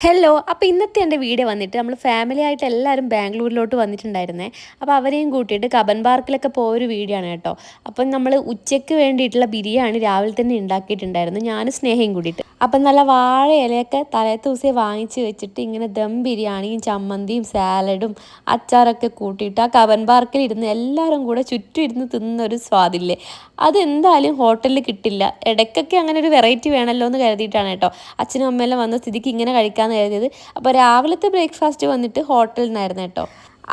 Hello അപ്പോൾ ഇന്നത്തെ എന്റെ വീഡിയോ വന്നിട്ട് നമ്മൾ ഫാമിലി ആയിട്ട് എല്ലാവരും ബാംഗ്ലൂരിലോട്ട് വന്നിട്ടുണ്ടായിരുന്നേ. അപ്പോൾ അവരെയും കൂട്ടിയിട്ട് കബൻ പാർക്കിലൊക്കെ പോയൊരു വീഡിയോ ആണ് കേട്ടോ. അപ്പം നമ്മൾ ഉച്ചയ്ക്ക് വേണ്ടിയിട്ടുള്ള ബിരിയാണി രാവിലെ തന്നെ ഉണ്ടാക്കിയിട്ടുണ്ടായിരുന്നു. ഞാനും സ്നേഹയും കൂടിയിട്ട്. അപ്പം നല്ല വാഴ ഇലയൊക്കെ തലേത്ത ദിവസം വാങ്ങിച്ച് വെച്ചിട്ട് ഇങ്ങനെ ദം ബിരിയാണിയും ചമ്മന്തിയും സാലഡും അച്ചാറൊക്കെ കൂട്ടിയിട്ട് ആ കവൻ പാർക്കിൽ ഇരുന്ന് എല്ലാവരും കൂടെ ചുറ്റും ഇരുന്ന് തിന്നൊരു സ്വാദില്ലേ. അതെന്തായാലും ഹോട്ടലിൽ കിട്ടില്ല. ഇടയ്ക്കൊക്കെ അങ്ങനെ ഒരു വെറൈറ്റി വേണമല്ലോ എന്ന് കരുതിയിട്ടാണ് കേട്ടോ. അച്ഛനും അമ്മയെല്ലാം വന്ന സ്ഥിതിക്ക് ഇങ്ങനെ കഴിക്കാമെന്ന് കരുതിയത്. അപ്പോൾ രാവിലത്തെ ബ്രേക്ക്ഫാസ്റ്റ് വന്നിട്ട് ഹോട്ടലിൽ നിന്നായിരുന്നു കേട്ടോ.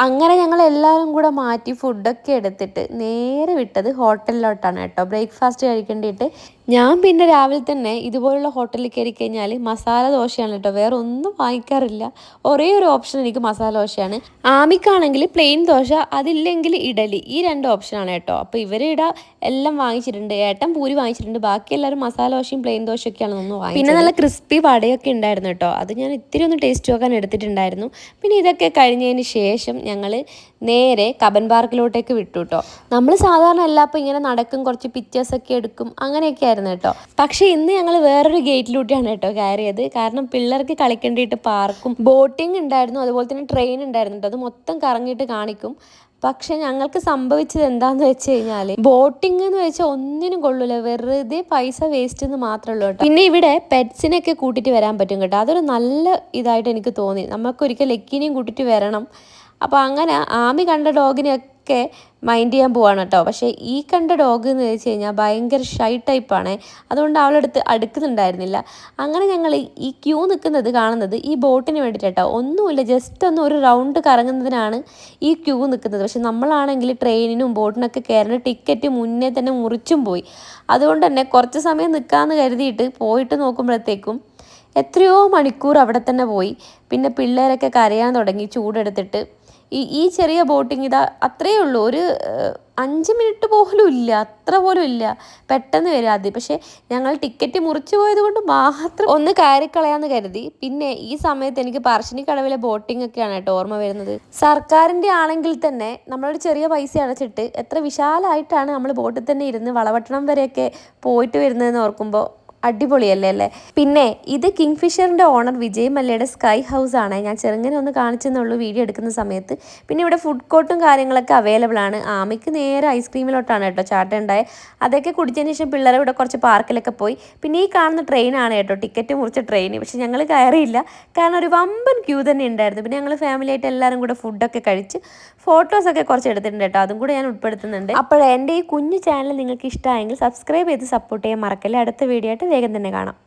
അങ്ങനെ ഞങ്ങൾ എല്ലാവരും കൂടെ മാറ്റി ഫുഡൊക്കെ എടുത്തിട്ട് നേരെ വിട്ടത് ഹോട്ടലിലോട്ടാണ് കേട്ടോ. ബ്രേക്ക്ഫാസ്റ്റ് കഴിക്കേണ്ടിയിട്ട് ഞാൻ പിന്നെ രാവിലെ തന്നെ ഇതുപോലുള്ള ഹോട്ടലിൽ കയറി കഴിഞ്ഞാൽ മസാല ദോശയാണ് കേട്ടോ. വേറെ ഒന്നും വാങ്ങിക്കാറില്ല. ഒരേ ഒരു ഓപ്ഷൻ എനിക്ക് മസാല ദോശയാണ്. ആമിക്കാണെങ്കിൽ പ്ലെയിൻ ദോശ അതില്ലെങ്കിൽ ഇഡലി. ഈ രണ്ട് ഓപ്ഷനാണ് കേട്ടോ. അപ്പോൾ ഇവരെ ഇട എല്ലാം വാങ്ങിച്ചിട്ടുണ്ട്. ഏട്ടൻ പൂരി വാങ്ങിച്ചിട്ടുണ്ട്. ബാക്കി എല്ലാവരും മസാല ദോശയും പ്ലെയിൻ ദോശയൊക്കെയാണ് ഒന്ന് വാങ്ങി പിന്നെ നല്ല ക്രിസ്പി വടയൊക്കെ ഉണ്ടായിരുന്നു കേട്ടോ. അത് ഞാൻ ഇത്തിരി ഒന്ന് ടേസ്റ്റ് നോക്കാൻ എടുത്തിട്ടുണ്ടായിരുന്നു. പിന്നെ ഇതൊക്കെ കഴിഞ്ഞതിന് ശേഷം ഞങ്ങൾ നേരെ കബൻ പാർക്കിലോട്ടേക്ക് വിട്ടു കേട്ടോ. നമ്മൾ സാധാരണ എല്ലാപ്പോൾ ഇങ്ങനെ നടക്കും കുറച്ച് പിക്ചേഴ്സൊക്കെ എടുക്കും അങ്ങനെയൊക്കെ ആയിരുന്നു കേട്ടോ. പക്ഷേ ഇന്ന് ഞങ്ങൾ വേറൊരു ഗേറ്റിലൂട്ടിയാണ് കേട്ടോ കയറിയത്. കാരണം പിള്ളേർക്ക് കളിക്കേണ്ടിയിട്ട് പാർക്കും ബോട്ടിംഗ് ഉണ്ടായിരുന്നു അതുപോലെ തന്നെ ട്രെയിൻ ഉണ്ടായിരുന്നു കേട്ടോ. അത് മൊത്തം കറങ്ങിയിട്ട് കാണിക്കും. പക്ഷെ ഞങ്ങൾക്ക് സംഭവിച്ചത് എന്താന്ന് വെച്ച് കഴിഞ്ഞാൽ ബോട്ടിംഗ് എന്ന് വെച്ചാൽ ഒന്നിനും കൊള്ളൂല. വെറുതെ പൈസ വേസ്റ്റ് എന്ന് മാത്രമേ ഉള്ളൂ കേട്ടോ. പിന്നെ ഇവിടെ പെറ്റ്സിനൊക്കെ കൂട്ടിയിട്ട് വരാൻ പറ്റും കേട്ടോ. അതൊരു നല്ല ഇതായിട്ട് എനിക്ക് തോന്നി. നമുക്കൊരിക്കൽ ലെക്കിനെയും കൂട്ടിയിട്ട് വരണം. അപ്പോൾ അങ്ങനെ ആമി കണ്ട ഡോഗിനെയൊക്കെ മൈൻഡ് ചെയ്യാൻ പോവാണ് കേട്ടോ. പക്ഷേ ഈ കണ്ട ഡോഗ് എന്ന് വെച്ച് കഴിഞ്ഞാൽ ഭയങ്കര ഷൈ ടൈപ്പാണ് അതുകൊണ്ട് അവളെടുത്ത് അടുക്കുന്നുണ്ടായിരുന്നില്ല. അങ്ങനെ ഞങ്ങൾ ഈ ക്യൂ നിൽക്കുന്നത് കാണുന്നത് ഈ ബോട്ടിന് വേണ്ടിയിട്ടോ ഒന്നുമില്ല ജസ്റ്റ് ഒന്ന് ഒരു റൗണ്ട് കറങ്ങുന്നതിനാണ് ഈ ക്യൂ നിൽക്കുന്നത്. പക്ഷെ നമ്മളാണെങ്കിൽ ട്രെയിനിനും ബോട്ടിനൊക്കെ കയറുന്ന ടിക്കറ്റ് മുന്നേ തന്നെ മുറിച്ചും പോയി. അതുകൊണ്ട് തന്നെ കുറച്ച് സമയം നിൽക്കാമെന്ന് കരുതിയിട്ട് പോയിട്ട് നോക്കുമ്പോഴത്തേക്കും എത്രയോ മണിക്കൂർ അവിടെ തന്നെ പോയി. പിന്നെ പിള്ളേരൊക്കെ കരയാൻ തുടങ്ങി ചൂടെടുത്തിട്ട്. ഈ ഈ ചെറിയ ബോട്ടിങ് ഇതാ അത്രയേ ഉള്ളൂ. ഒരു അഞ്ച് മിനിറ്റ് പോലും ഇല്ല. അത്ര പോലും ഇല്ല. പെട്ടെന്ന് വരും ആദ്യം. പക്ഷേ ഞങ്ങൾ ടിക്കറ്റ് മുറിച്ചു പോയത് കൊണ്ട് മാത്രം ഒന്ന് കയറിക്കളയാന്ന് കരുതി. പിന്നെ ഈ സമയത്ത് എനിക്ക് പറശ്ശിനിക്കടവിലെ ബോട്ടിംഗ് ഒക്കെയാണ് കേട്ടോ ഓർമ്മ വരുന്നത്. സർക്കാരിന്റെ ആണെങ്കിൽ തന്നെ നമ്മളൊരു ചെറിയ പൈസ അടച്ചിട്ട് എത്ര വിശാലമായിട്ടാണ് നമ്മൾ ബോട്ടിൽ തന്നെ ഇരുന്ന് വളവട്ടണം വരെയൊക്കെ പോയിട്ട് വരുന്നതെന്ന് ഓർക്കുമ്പോൾ അടിപൊളിയല്ലേ അല്ലേ? പിന്നെ ഇത് കിങ് ഫിഷറിന്റെ ഓണർ വിജയ് മല്ലയുടെ സ്കൈ ഹൗസ് ആണ്. ഞാൻ ചെറുങ്ങനെ ഒന്ന് കാണിച്ചെന്നുള്ളൂ വീഡിയോ എടുക്കുന്ന സമയത്ത്. പിന്നെ ഇവിടെ ഫുഡ് കോർട്ടും കാര്യങ്ങളൊക്കെ അവൈലബിൾ ആണ്. ആമയ്ക്ക് നേരെ ഐസ്ക്രീമിലോട്ടാണ് കേട്ടോ ചാട്ടം അതൊക്കെ കുടിച്ചതിന് ശേഷം പിള്ളേരെ ഇവിടെ കുറച്ച് പാർക്കിലൊക്കെ പോയി. പിന്നെ ഈ കാണുന്ന ട്രെയിനാണ് കേട്ടോ ടിക്കറ്റ് മുറിച്ച ട്രെയിൻ പക്ഷെ ഞങ്ങൾ കയറിയില്ല. കാരണം ഒരു വമ്പൻ ക്യൂ തന്നെ ഉണ്ടായിരുന്നു. പിന്നെ ഞങ്ങൾ ഫാമിലി ആയിട്ട് എല്ലാവരും കൂടെ ഫുഡൊക്കെ കഴിച്ച് ഫോട്ടോസൊക്കെ കുറച്ച് എടുത്തിട്ടുണ്ട് കേട്ടോ. അതും കൂടെ ഞാൻ ഉൾപ്പെടുത്തുന്നുണ്ട്. അപ്പോൾ എന്റെ ഈ കുഞ്ഞു ചാനൽ നിങ്ങൾക്ക് ഇഷ്ടമായെങ്കിൽ സബ്സ്ക്രൈബ് ചെയ്ത് സപ്പോർട്ട് ചെയ്യാൻ മറക്കല്ലേ. അടുത്ത വീഡിയോ ആയിട്ട് വേഗം തന്നെ കാണാം.